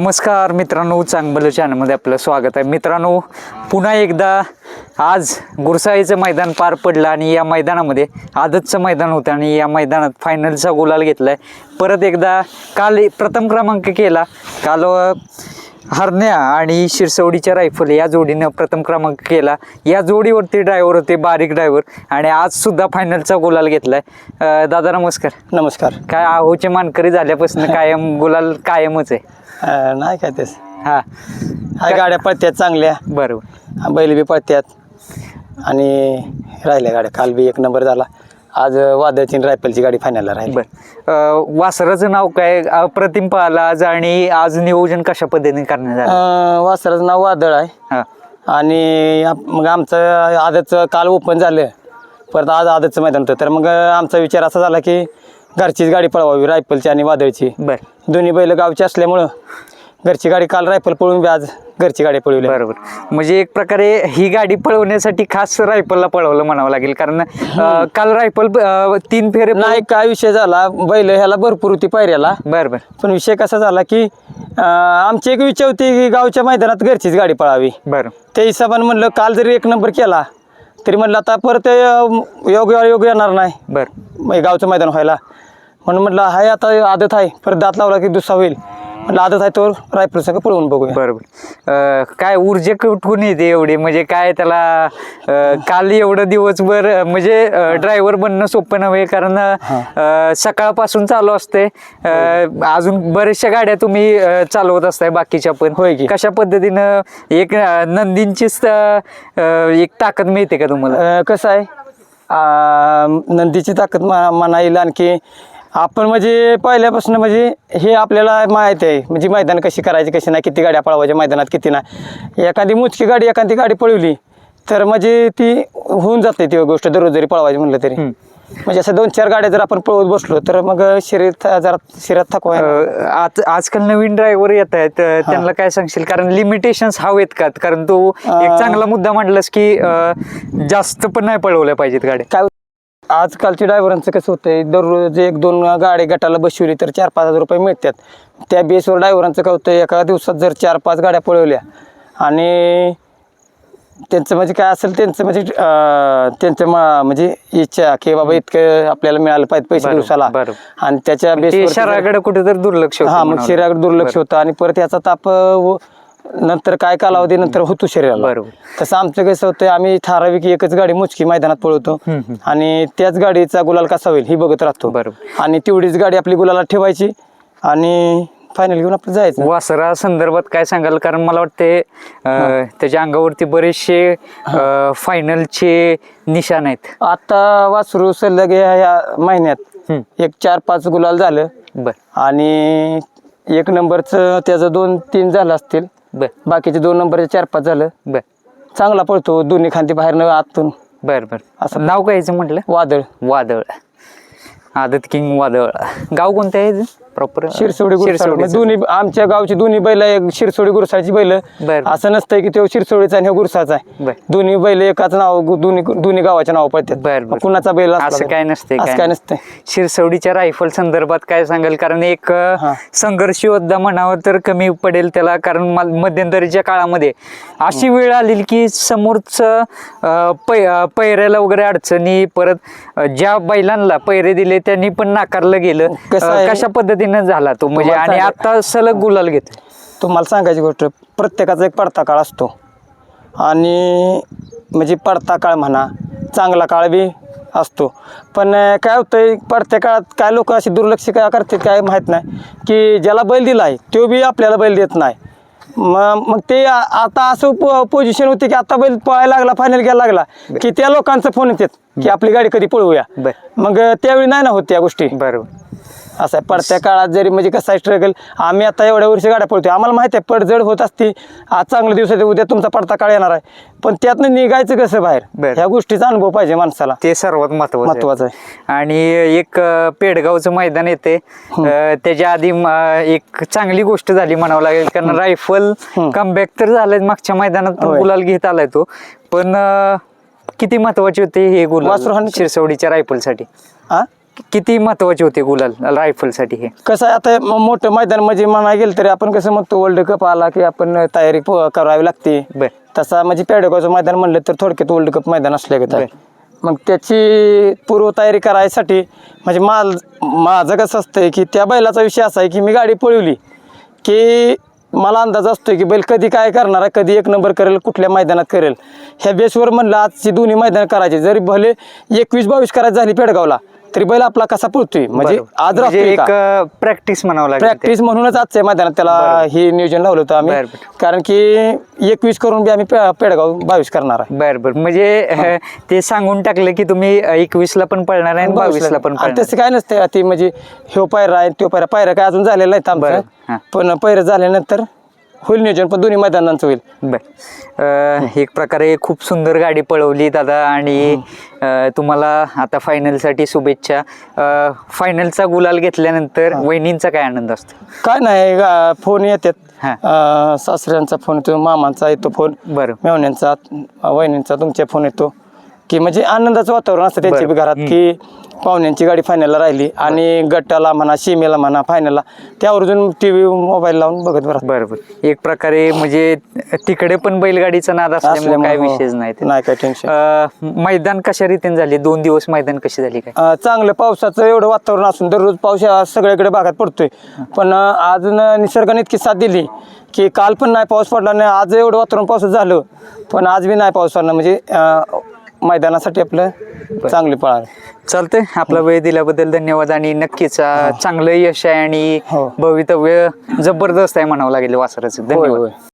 नमस्कार मित्रांनो चांगलं चॅनलमध्ये आपलं स्वागत आहे. मित्रांनो पुन्हा एकदा आज गुरसाईचं मैदान पार पडलं आणि या मैदानामध्ये आदतचं मैदान होतं आणि या मैदानात फायनलचा गुलाल घेतला आहे परत एकदा काल प्रथम क्रमांक केला. काल हरण्या आणि शिरसवडीच्या रायफल या जोडीनं प्रथम क्रमांक केला. या जोडीवरती ड्रायव्हर होते बारीक ड्रायव्हर आणि आज सुद्धा फायनलचा गुलाल घेतलाय. अ, दादा नमस्कार. नमस्कार. काय आहोचे मानकरी झाल्यापासून कायम गुलाल कायमच आहे. अं, नाही काय तेच. हा. गाड्या पळत्यात चांगल्या. बरोबर. बैल बी पळत्यात आणि राहिल्या गाड्या. काल बी एक नंबर झाला. आज वादळची रायफलची गाडी फायनलला राहिली. बर. वासराचं नाव काय? अप्रतिम पाहिला आज आणि आज नियोजन कशा पद्धतीने करण्यात आलं? अं, वासराचं नाव वादळ आहे. हा. आणि आप- मग आमचं आदतचं काल ओपन झालं. परत आज आदतचं मैदान होतं. तर मग आमचा विचार असा झाला की घरचीच गाडी पळवावी रायफलची आणि वादळची. बर. दोन्ही बैल गावची असल्यामुळं घरची गाडी काल रायफल पळून बी आज घरची गाडी पळवली. बरोबर. म्हणजे एक प्रकारे ही गाडी पळवण्यासाठी खास रायफलला पळवलं म्हणावं लागेल. कारण अं, काल रायफल अं, तीन फेरे नाही काय विषय झाला. बैल ह्याला भरपूर होती पायऱ्याला. बर बर पण विषय कसा झाला की अं, आमची एक विचार होती की गावच्या मैदानात घरचीच गाडी पळावी. बर. त्या हिशोबाने म्हणलं काल जरी एक नंबर केला तरी म्हणलं आता परत अं, योग्य योग येणार नाही. बर. मग हे गावचं मैदान व्हायला. म्हणून म्हटलं हाय आता आदत आहे. परत दात लावला की दुसरा होईल. म्हटलं आदत आहे तो रायफल सगळं पळवून बघूया. बरोबर. अं, काय ऊर्जा कुठून येते एवढी? म्हणजे काय त्याला अं, काल एवढं दिवसभर अं, म्हणजे ड्रायव्हर बनणं सोपं नव्हे कारण अं, सकाळपासून चालू असते अं, अजून बऱ्याचशा गाड्या तुम्ही अं, चालवत असताय बाकीच्या पण. होय की. कशा पद्धतीनं एक अं, नंदींचीच अं, एक ताकद मिळते का तुम्हाला? अं, कसं आहे? अं, नंदीची ताकद मा- म्हणा येईल आणखी आपण म्हणजे पहिल्यापासून म्हणजे हे आपल्याला माहीत आहे. म्हणजे मैदान कशी करायची कशी नाही किती गाड्या पळवायच्या मैदानात किती नाही. एखादी मुचकी गाडी एखादी गाडी पळवली तर म्हणजे ती होऊन जाते ती गोष्ट दररोज जरी पळवायची म्हणलं तरी. म्हणजे असं दोन चार गाड्या जर आपण पळवत बसलो तर मग शरीर थ- जरा शरीरात थकवा आज आजकाल नवीन ड्रायव्हर येत आहेत त्यांना काय सांगशील? कारण लिमिटेशन्स हवेत का? कारण तू एक चांगला मुद्दा मांडलास की जास्त पण नाही पळवल्या पाहिजेत गाड्या. काय आजकालच्या ड्रायव्हरांचं कसं होतंय दररोज एक दोन गाडी गटाला बसवली तर चार पाच हजार रुपये मिळतात त्या बेसवर ड्रायव्हरांचं काय होतं एका दिवसात जर चार पाच गाड्या पळवल्या आणि त्यांचं म्हणजे काय असेल त्यांचं म्हणजे त्यांचं म्हणजे इच्छा की बाबा इतकं आपल्याला मिळालं पाहिजे पैसे दिवसाला. आणि त्याच्या बेसवर शहराकडे कुठेतरी दुर्लक्ष हा मग. शरीराकडे दुर्लक्ष होतं आणि परत याचा ताप नंतर काय कालावधी नंतर होतो शरीराला. बरोबर. तसं आमचं कसं होतं आम्ही ठराविक एकच गाडी मुचकी मैदानात पळवतो. आणि त्याच गाडीचा गुलाल कसा होईल ही बघत राहतो. बरोबर. आणि तेवढीच गाडी आपली गुलाला ठेवायची आणि फायनल घेऊन आपलं जायचं. वासरा संदर्भात काय सांगाल? कारण मला वाटते त्याच्या अंगावरती बरेचसे फायनलचे निशाण आहेत. आता वासरू सलग या महिन्यात. एक चार पाच गुलाल झालं. बर. आणि एक नंबरचं त्याचं दोन तीन झालं असतील. बर. बाकीचे दोन नंबरचे चार पाच झालं. बर. चांगला पळतो दोन्ही खांदी बाहेरनं आतून. बर बर. असं- नाव काय याचं म्हटलं? वादळ. वादळ. आदत किंग वादळ. गाव कोणतं आहे प्रॉपर शिरसोडी गुरसाळ म्हणजे दोन्ही आमच्या गावची दोन्ही बैल एक शिरसोडी गुरसाची बैल. बर. असं नसतंय की तो शिरसोडीचा आणि गुरसाचा बर. आहे. दोन्ही बैल एकाच नाव दोन्ही दोन्ही गावाच्या नाव पडतात. बर, कुणाचा बैल असला असं तर- काय नसते असं काय नसतंय. शिरसवडीच्या रायफल संदर्भात काय सांगाल? कारण एक अ, हा. संघर्ष योद्धा म्हणावं तर कमी पडेल त्याला. कारण मल- मध्यंतरीच्या काळामध्ये अशी वेळ आलेली की समोरचं अ, पै अ, पैऱ्याला वगैरे अडचणी परत अ, ज्या बैलांना पैरे दिले त्यांनी पण नाकारलं गेलं. कसं अ, आहे? कशा पद्धतीनं झाला तो. म्हणजे तुम्हाला आणि सांगा- आता सलग गुलाल घेतो तुम्हाला सांगायची गोष्ट प्रत्येकाचा एक पडता काळ असतो. आणि म्हणजे पडता काळ म्हणा चांगला काळ बी असतो. पण अं, काय होतंय पडत्या काळात काय लोक असे दुर्लक्ष काय करतात काय माहीत नाही. की ज्याला बैल दिला आहे तो बी आपल्याला बैल देत नाही. मग मग ते आ- आता असं पो पोझिशन होते की आता बैल पळायला लागला फायनल घ्यायला लागला की त्या लोकांचा फोन येतात की आपली गाडी कधी पळवूया. बर. मग अं, त्यावेळी नाही ना होत त्या गोष्टी. बरोबर. असं आहे. पडत्या काळात जरी म्हणजे कसं आहे स्ट्रगल आम्ही आता एवढ्या वर्षी गाड्या पळतोय. आम्हाला माहिती आहे पडझड होत असती. आज चांगले दिवस आहे उद्या तुमचा पडता काळ येणार आहे. पण त्यातनं निघायचं कसं बाहेर. ह्या गोष्टीचा अनुभव पाहिजे माणसाला. ते सर्वात महत्वाचं महत्वाचं आहे. आणि एक अ, पेडगावचं मैदान येते. अ, त्याच्या आधी म, एक चांगली गोष्ट झाली म्हणावं लागेल. कारण रायफल कमबॅक तर झालंय. मागच्या मैदानात पण होय. गुलाल घेत आलाय तो. पण अ, किती महत्त्वाचे होते हे गुलाल शिरसवडीच्या रायफलसाठी? हा किती महत्त्वाचे होते गुलाल रायफलसाठी हे? कसं आहे आता म- मोठं मैदान म्हणजे म्हणा गेलं तरी आपण कसं म्हणतो वर्ल्ड कप आला की आपण तयारी प- करावी लागते. बर. तसा म्हणजे पेडगावचं मैदान म्हणलं तर थोडक्यात वर्ल्ड कप मैदान असल्यागत आहे मग त्याची पूर्वतयारी करायसाठी म्हणजे माल माझं कसं असतंय की त्या बैलाचा विषय असा आहे की मी गाडी पळवली की मला अंदाज असतोय की बैल कधी काय करणार आहे कधी एक नंबर करेल कुठल्या मैदानात करेल. ह्या बेसवर म्हणलं आजची दोन्ही मैदान करायची. जरी भले एकवीस बावीस करायची झाली पेडगावला तरी बैल आपला कसा पळतोय? म्हणजे बरोबर. आज म्हणजे एक? प्रॅक्टिस म्हणावं लागेल ते. प्रॅक्टिस म्हणूनच आजच्या मैदानात त्याला हे नियोजन लावलं होतं आम्ही. बरं, कारण की एकवीस करून बी आम्ही पे- पेडगाव बावीस करणार आहे. बर बर म्हणजे ते सांगून टाकलं की तुम्ही एकवीस ला पण पळणार आहे आणि बावीस ला पण आणि पळणार तसं काय नसतं ती म्हणजे ह्यो पायरा आहे त्यो पायरा पायरा काय अजून झालेला नाही बरं, आमचं हां. पण पायरा झाल्यानंतर होईल नियोजन पण दोन्ही मैदानांचं होईल. बर. अं, एक प्रकारे खूप सुंदर गाडी पळवली दादा आणि अं, तुम्हाला आता फायनलसाठी शुभेच्छा. फायनलचा गुलाल घेतल्यानंतर वहिनींचा काय आनंद असतो? काय नाही गा- फोन येतात. हां. अं, सासऱ्यांचा फोन येतो मामांचा येतो फोन बरं. मेवण्यांचा वहिनींचा तुमच्या फोन येतो. की म्हणजे आनंदाचं वातावरण असतं त्यांच्या बी घरात की पाहुण्यांची गाडी फायनलला राहिली आणि गटाला म्हणा सीमेला म्हणा फायनलला त्यावरून टी व्ही मोबाईल लावून बघत बरं. बरं बरं एक प्रकारे म्हणजे तिकडे पण बैलगाडीचा नाद असल्यामुळे काय हो. विषयच नाही. नाही काय टेन्शन मैदान कशा रीतीने झाले? दोन दिवस मैदान कशी झाली काय? चांगलं. पावसाचं एवढं वातावरण असून दररोज पाऊस सगळीकडे भागात पडतोय. पण आज निसर्गाने इतकी साथ दिली की काल पण नाही पाऊस पडला नाही. आज एवढं वातावरण पावसाचं झालं. पण आज बी नाही पाऊस पडला म्हणजे मैदानासाठी आपलं चांगले पळाल. चालतंय. आपला वेळ दिल्याबद्दल धन्यवाद आणि नक्कीच अं, चांगलं यश आहे आणि हो. भवितव्य जबरदस्त आहे म्हणावं लागेल वासराचं. धन्यवाद.